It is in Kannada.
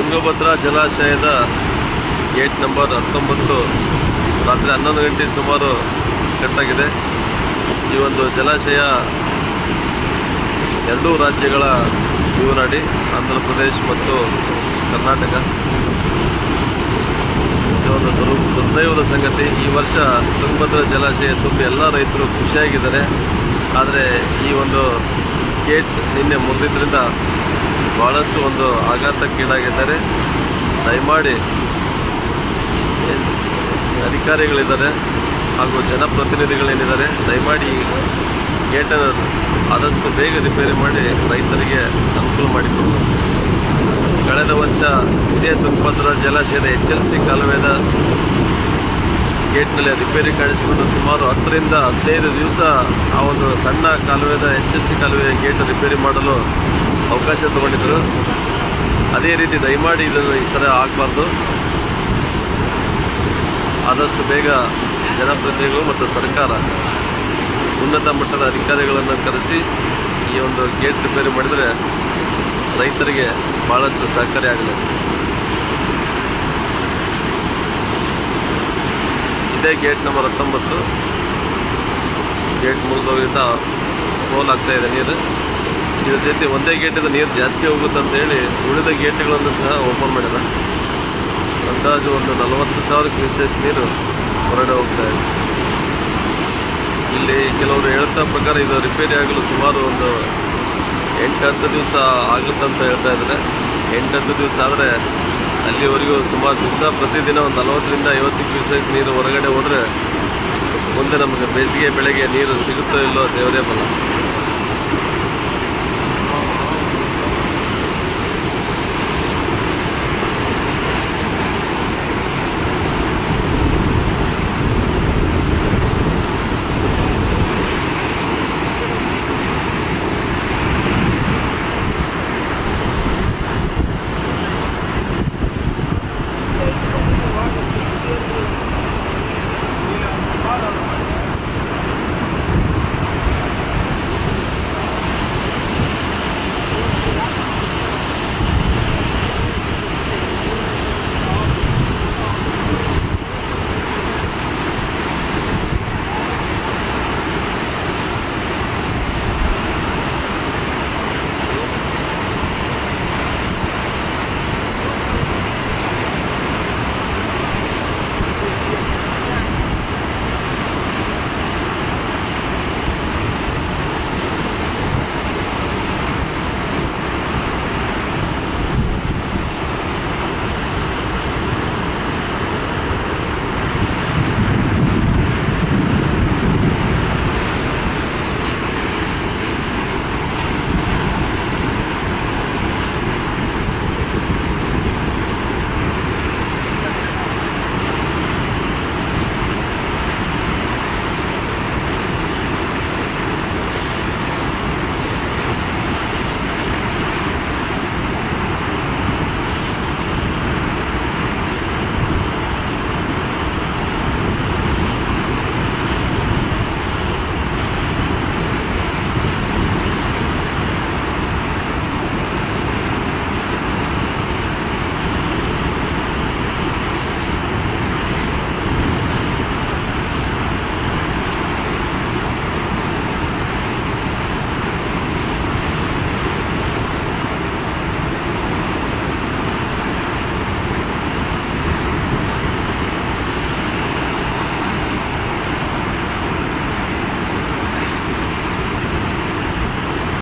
ತುಂಗಭದ್ರಾ ಜಲಾಶಯದ ಗೇಟ್ ನಂಬರ್ ಹತ್ತೊಂಬತ್ತು ರಾತ್ರಿ ಹನ್ನೊಂದು ಗಂಟೆ ಸುಮಾರು ಕಟ್ಟಾಗಿದೆ ಈ ಒಂದು ಜಲಾಶಯ ಎರಡೂ ರಾಜ್ಯಗಳ ಜೀವನಾಡಿ ಆಂಧ್ರ ಪ್ರದೇಶ್ ಮತ್ತು ಕರ್ನಾಟಕ. ಒಂದು ದುರ್, ದುರ್ದೈವದ ಸಂಗತಿ, ಈ ವರ್ಷ ತುಂಗಭದ್ರಾ ಜಲಾಶಯ ತುಂಬಿ ಎಲ್ಲ ರೈತರು ಖುಷಿಯಾಗಿದ್ದಾರೆ. ಆದರೆ ಈ ಒಂದು ಗೇಟ್ ನಿನ್ನೆ ಮುರಿದಿದ್ದರಿಂದ ಭಾಳಷ್ಟು ಒಂದು ಆಘಾತಕ್ಕೀಡಾಗಿದ್ದಾರೆ. ದಯಮಾಡಿ ಅಧಿಕಾರಿಗಳಿದ್ದಾರೆ ಹಾಗೂ ಜನಪ್ರತಿನಿಧಿಗಳೇನಿದ್ದಾರೆ, ದಯಮಾಡಿ ಗೇಟನ್ನು ಆದಷ್ಟು ಬೇಗ ರಿಪೇರಿ ಮಾಡಿ ರೈತರಿಗೆ ಅನುಕೂಲ ಮಾಡಿಕೊಂಡು. ಕಳೆದ ವರ್ಷ ಇದೇ ತುಂಗಭದ್ರ ಜಲಾಶಯದ ಎಚ್ ಎಲ್ ಸಿ ಕಾಲುವೆದ ಗೇಟ್ನಲ್ಲಿ ರಿಪೇರಿ ಕಾಣಿಸಿಕೊಂಡು ಸುಮಾರು ಹತ್ತರಿಂದ ಹದಿನೈದು ದಿವಸ ಆ ಒಂದು ಸಣ್ಣ ಕಾಲುವೆದ ಎಚ್ ಎಲ್ ಸಿ ಕಾಲುವೆ ಗೇಟ್ ರಿಪೇರಿ ಮಾಡಲು ಅವಕಾಶ ತಗೊಂಡಿದ್ದರು ಅದೇ ರೀತಿ ದಯಮಾಡಿ ಇದನ್ನು ಈ ಥರ ಆಗಬಾರ್ದು. ಆದಷ್ಟು ಬೇಗ ಜನಪ್ರತಿನಿಧಿಗಳು ಮತ್ತು ಸರ್ಕಾರ ಉನ್ನತ ಮಟ್ಟದ ಅಧಿಕಾರಿಗಳನ್ನು ಕರೆಸಿ ಈ ಒಂದು ಗೇಟ್ ರಿಪೇರಿ ಮಾಡಿದರೆ ರೈತರಿಗೆ ಭಾಳಷ್ಟು ಸಹಕಾರಿಯಾಗಲಿದೆ ಇದೇ ಗೇಟ್ ನಂಬರ್ ಹತ್ತೊಂಬತ್ತು. ಗೇಟ್ ಮುರಿದೋಗಿಂದ ರೋಲ್ ಆಗ್ತಾ ಇದೆ ನೀರು. ಇದ್ರ ಜೊತೆ ಒಂದೇ ಗೇಟಿಂದ ನೀರು ಜಾಸ್ತಿ ಹೋಗುತ್ತೆ ಅಂತ ಹೇಳಿ ಉಳಿದ ಗೇಟ್ಗಳನ್ನು ಸಹ ಓಪನ್ ಮಾಡಿದ. ಅಂದಾಜು ಒಂದು ನಲವತ್ತು ಸಾವಿರ ಕ್ಯೂಸೆಕ್ ನೀರು ಹೊರಡೆ ಹೋಗ್ತಾ ಇದೆ. ಇಲ್ಲಿ ಕೆಲವರು ಹೇಳ್ತಾ ಪ್ರಕಾರ ಇದು ರಿಪೇರಿ ಆಗಲು ಸುಮಾರು ಒಂದು ಎಂಟು ಹತ್ತು ದಿವಸ ಆಗುತ್ತೆ ಅಂತ ಹೇಳ್ತಾ ಇದ್ದಾರೆ. ಎಂಟು ಹತ್ತು ದಿವಸ ಆದರೆ ಅಲ್ಲಿವರೆಗೂ ಸುಮಾರು ದಿವಸ ಪ್ರತಿದಿನ ಒಂದು ನಲವತ್ತರಿಂದ ಐವತ್ತು ಕ್ಯೂಸೆಕ್ ನೀರು ಹೊರಗಡೆ ಹೋದರೆ ಮುಂದೆ ನಮಗೆ ಬೇಸಿಗೆ ಬೆಳೆಗೆ ನೀರು ಸಿಗುತ್ತೋ ಇಲ್ಲೋ ದೇವರೇ ಬಲ್ಲ.